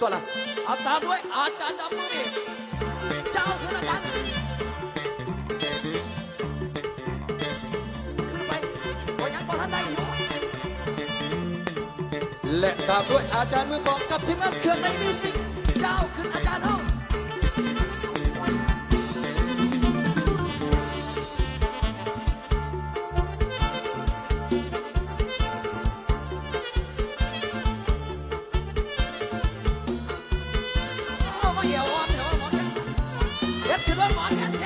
ตัวละเอาตามด้วยอาจารย์ดำมือนี่เจ้าคืออาจารย์คือไปก็ยังบ่ทันได้อยู่และตามด้วยอาจารย์มือกองกับทีมงานเครื่องในมิวสิกเจ้าคืออาจารย์เฮาเอา เฮ็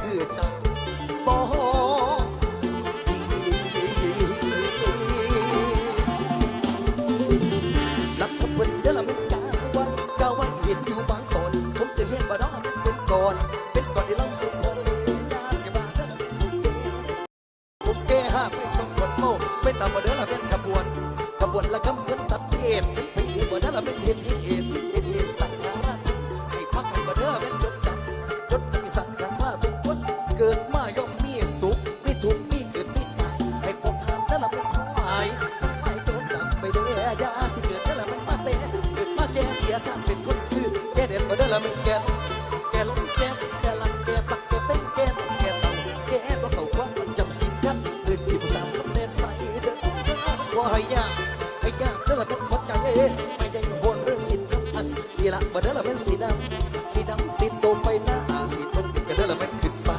คือจังบ่ดีรักกับเพิ่นเดละแม่นกาไว้กาไว้เห็นอยู่บางตอนผมจะเห็นบ่ดอกเป็นก่อน เป็นก่อนที่ลำสุของยาเสียบาเด้อละแม่นผมแก้ห้าไม่สมควรโมไม่ตามมาเด้อละเป็นขบวน ขบวนละคำเงินตัดเทศเป็นไปเองมาเด้ละเป็นเห็นเห็นเห็นเห็นสังฆราชให้าความจำสิ่งกันเกิดที่ภาษาคำเน้นใส่เด้อว่าให้ยากยากเด้อละเป็นคนจังเอ้ไม่ได้โหนเรื่องสินคำอันนี่ละมาเด้อละเป็นสีดำสีดำติดโตไปน้าอาสีต้นติดกันเด้อละเป็นขึ้นป่า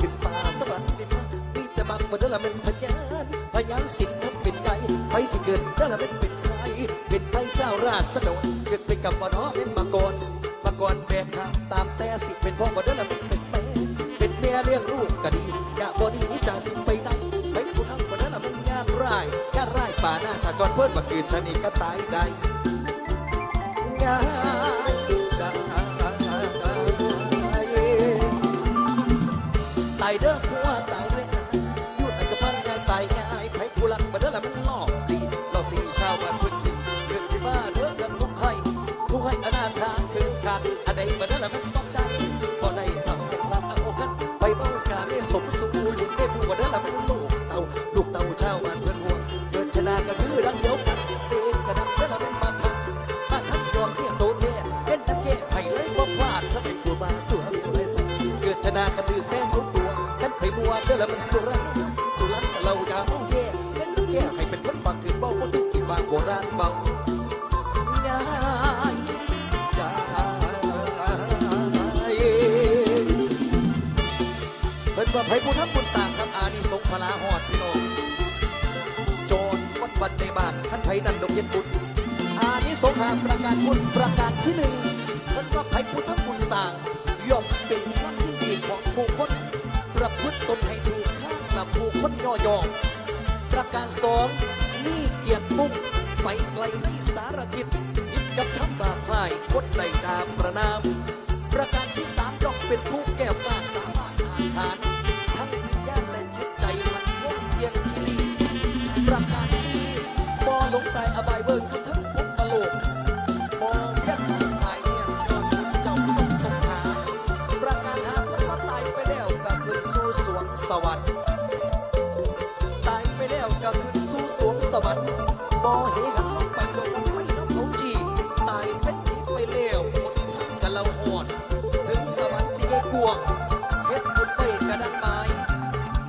ขึ้นป่าสวรรค์เป็นมีแต่มักมาเด้อละเป็นพยานพยานสินคำเป็นใหญ่ไปสิเกิดเด้อละเป็นเป็นใครเป็นไพเจ้าราชสนนเกิดไปกับบ่น้อเป็นมาก่อน มาก่อนแบกข้ามตามแต่สิเป็นพ่อบ่เด้อละเป็นเป็นแม่เป็นแม่เลี้ยงลูกก็ดีกะบอดีจากสิไปได้ไปผู้ทำคนนั้ละมันงานร้ายงานร้ายป่าหน้าชาก่อนเพิ่นบักคืนชะนีก็ตายได้งานตายเด้อ ไปมัวมันสุราสุราเราอย่าเอาแย่เป็นแก้ให้เป็นคนปากคือเบาบ่ถึงกินบางโบราณเบาง่ายใจเพิ่นว่าไผ่ผู้ทำบุญสร้างกับอานิสงพลาหอดพี่น้องโจรวัดวันในบ้านท่านไผ่นั่นดอกเย็นบุญอานิสงหาประการบุญประการที่หนึ่งเพิ่นว่าไผ่ผู้ทำบุญสร้างย่อมเป็นความที่ดีของผู้คนประพฤติตนให้ ละผู้คนย่อยองประการสองนี่เกียรติมุ่งไปไกลในสารทิศยิดกับทำบาปให้คนใดดามประนาม ประการที่สามต้องเป็นผู้แก้วกล้าสามารถอานทานทั้งวิญญาณและจิตใจมันยงเทียนที่ดีประการสี่บ่ลงใต้อบายเบิกทั้งพุทธโลกบ่ยันตายเนี่ยยอดเจ้าต้องสงหาประการห้าเมื่อว่าตายไปแล้วก็ขึ้นสู่สวงสวรรค์ วงเฮ็ดบุญไว้กระดังไม้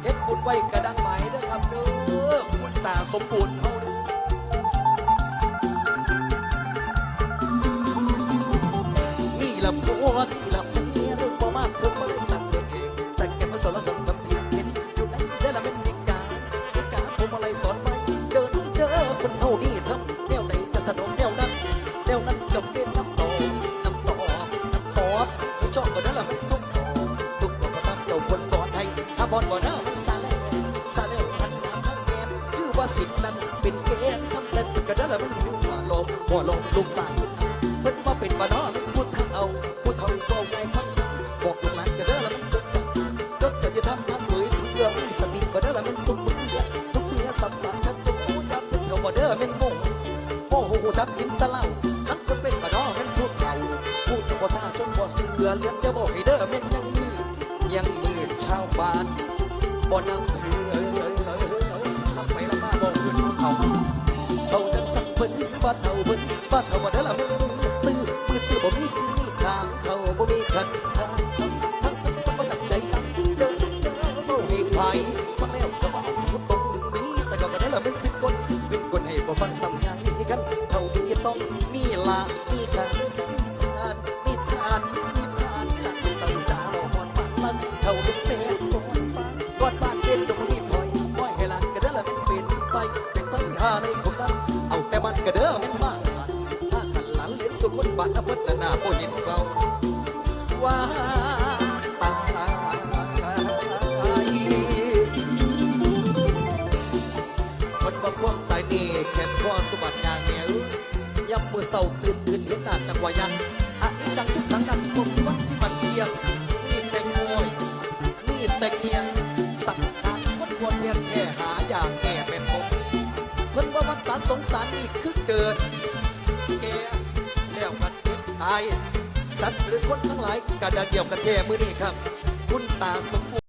เฮ็ดบุญไว้กระดังไม้เด้อครับเด้อบุญตาสมบูรณ์เฮาเด้อนี่ละผัวนี่ละเมียเรื่องบ่มากผมบ่ได้ตั้งตัวเองแต่แกมาสอนละผมกับผิดเห็นอยู่ไหนได้ละเป็นนิกานิกาผมอะไรสอนไว้เดินเด้อคนเฮานี่ทำแนวไหนก็สนอ เป็นเกณฑ์ทำแต่กระดาละมันหัวลมหัวลมลุกตายเพิ่นว่าเป็นบ้านอนพูดทางเอาพูดทางบอกไงพักบอกลูกหลานกระดาละมันจดจำจดจะจะทำทางเผยเพื่อมีสติกระดาละมันทุกมือทุกเมื่อสัมผัสกันทุกโอ้ยับเป็นเขาบ่เด้อเป็นงงโอ้โหจักกินตะเล่านั่นก็เป็นบ้านอนพูดเฒ่าพูดจะบ่ท่าจนบ่เสือเลี้ยงจะบอกให้เด้อเป็นยังมียังมืดชาวบ้านบ่นำเถือ เฮาเพิ่นบ้านเฮาว่าเด้อละมันมือตื้อมือตื้อบ่มีคือมีทางเขาบ่มีคันทาง คนบ้านอำเภอนานาบ่เห็นเราว่าตายคนบ่ควงตายนี่แขนคอสบัติยางเหนียวยับมือเศร้าตื่นขึ้นเห็นหน้าจังหวะยังอันนี้จังทุกครั้งนั้นผมวักสิมันเทียงนี่แต่งวยนี่แต่เกียงสักขาดคนบ่เทียงแก่หาอยางแก่เป็นผมเพิ่นว่าวัฏฏะสงสารนี่คือเกิด กัตาย สัตว์หรือคนทั้งหลายกระดาเดี่ยวกระเทมือนี่ครับ คุณตาสมบูรณ์